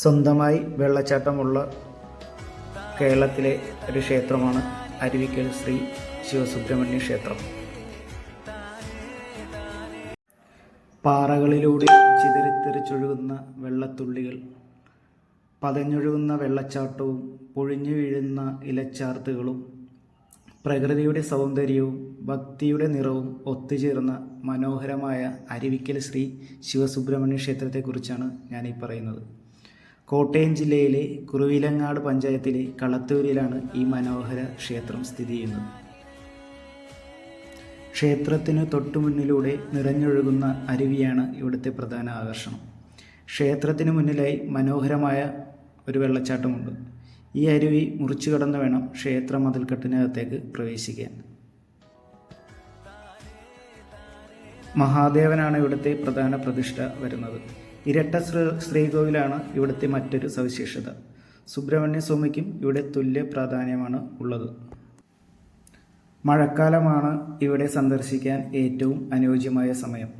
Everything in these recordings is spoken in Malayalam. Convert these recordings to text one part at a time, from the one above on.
സ്വന്തമായി വെള്ളച്ചാട്ടമുള്ള കേരളത്തിലെ ഒരു ക്ഷേത്രമാണ് അരുവിക്കൽ ശ്രീ ശിവസുബ്രഹ്മണ്യ ക്ഷേത്രം. പാറകളിലൂടെ ചിതറിത്തെറിച്ചൊഴുകുന്ന വെള്ളത്തുള്ളികൾ പതഞ്ഞൊഴുകുന്ന വെള്ളച്ചാട്ടവും പൊഴിഞ്ഞു വീഴുന്ന ഇലച്ചാർത്തുകളും പ്രകൃതിയുടെ സൗന്ദര്യവും ഭക്തിയുടെ നിറവും ഒത്തുചേർന്ന മനോഹരമായ അരുവിക്കൽ ശ്രീ ശിവസുബ്രഹ്മണ്യ ക്ഷേത്രത്തെക്കുറിച്ചാണ് ഞാനീ പറയുന്നത്. കോട്ടയം ജില്ലയിലെ കുറുവിലങ്ങാട് പഞ്ചായത്തിലെ കളത്തൂരിലാണ് ഈ മനോഹര ക്ഷേത്രം സ്ഥിതി ചെയ്യുന്നത്. ക്ഷേത്രത്തിന് തൊട്ടുമുന്നിലൂടെ നിറഞ്ഞൊഴുകുന്ന അരുവിയാണ് ഇവിടുത്തെ പ്രധാന ആകർഷണം. ക്ഷേത്രത്തിന് മുന്നിലായി മനോഹരമായ ഒരു വെള്ളച്ചാട്ടമുണ്ട്. ഈ അരുവി മുറിച്ചു കടന്ന് വേണം ക്ഷേത്ര മതിൽക്കെട്ടിനകത്തേക്ക് പ്രവേശിക്കാൻ. മഹാദേവനാണ് ഇവിടുത്തെ പ്രധാന പ്രതിഷ്ഠ വരുന്നത്. ഇരട്ട ശ്രീ ശ്രീകോവിലാണ് ഇവിടുത്തെ മറ്റൊരു സവിശേഷത. സുബ്രഹ്മണ്യ സ്വാമിക്കും ഇവിടെ തുല്യ പ്രാധാന്യമാണ് ഉള്ളത്. മഴക്കാലമാണ് ഇവിടെ സന്ദർശിക്കാൻ ഏറ്റവും അനുയോജ്യമായ സമയം.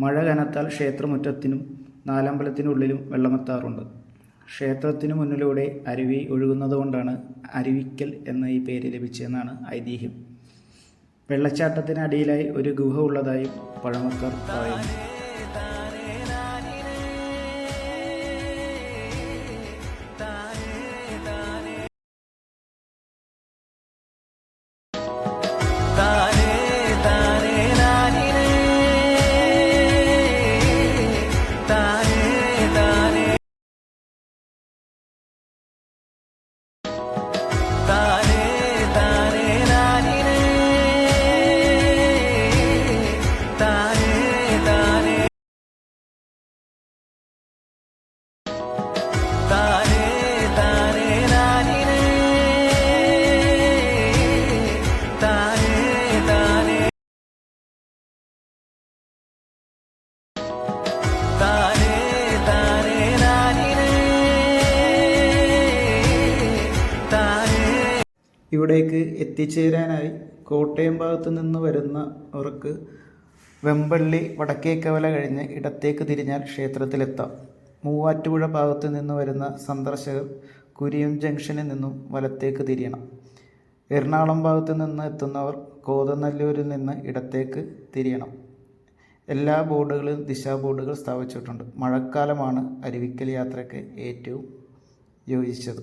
മഴ കനത്താൽ ക്ഷേത്രമുറ്റത്തിനും നാലമ്പലത്തിനുള്ളിലും വെള്ളമെത്താറുണ്ട്. ക്ഷേത്രത്തിനു മുന്നിലൂടെ അരുവി ഒഴുകുന്നതുകൊണ്ടാണ് അരുവിക്കൽ എന്ന ഈ പേര് ലഭിച്ചതെന്നാണ് ഐതിഹ്യം. വെള്ളച്ചാട്ടത്തിനടിയിലായി ഒരു ഗുഹ ഉള്ളതായും പഴമക്കാർ പറയുന്നു. ഇവിടേക്ക് എത്തിച്ചേരാനായി കോട്ടയം ഭാഗത്തു നിന്ന് വരുന്നവർക്ക് വെമ്പള്ളി വടക്കേക്കവല കഴിഞ്ഞ് ഇടത്തേക്ക് തിരിഞ്ഞാൽ ക്ഷേത്രത്തിലെത്താം. മൂവാറ്റുപുഴ ഭാഗത്തു നിന്ന് വരുന്ന സന്ദർശകർ കുരിയം ജംഗ്ഷനിൽ നിന്നും വലത്തേക്ക് തിരിയണം. എറണാകുളം ഭാഗത്തു നിന്ന് എത്തുന്നവർ കോതനല്ലൂരിൽ നിന്ന് ഇടത്തേക്ക് തിരിയണം. എല്ലാ ബോർഡുകളും ദിശാ ബോർഡുകൾ സ്ഥാപിച്ചിട്ടുണ്ട്. മഴക്കാലമാണ് അരുവിക്കൽ യാത്രയ്ക്ക് ഏറ്റവും യോജിച്ചത്.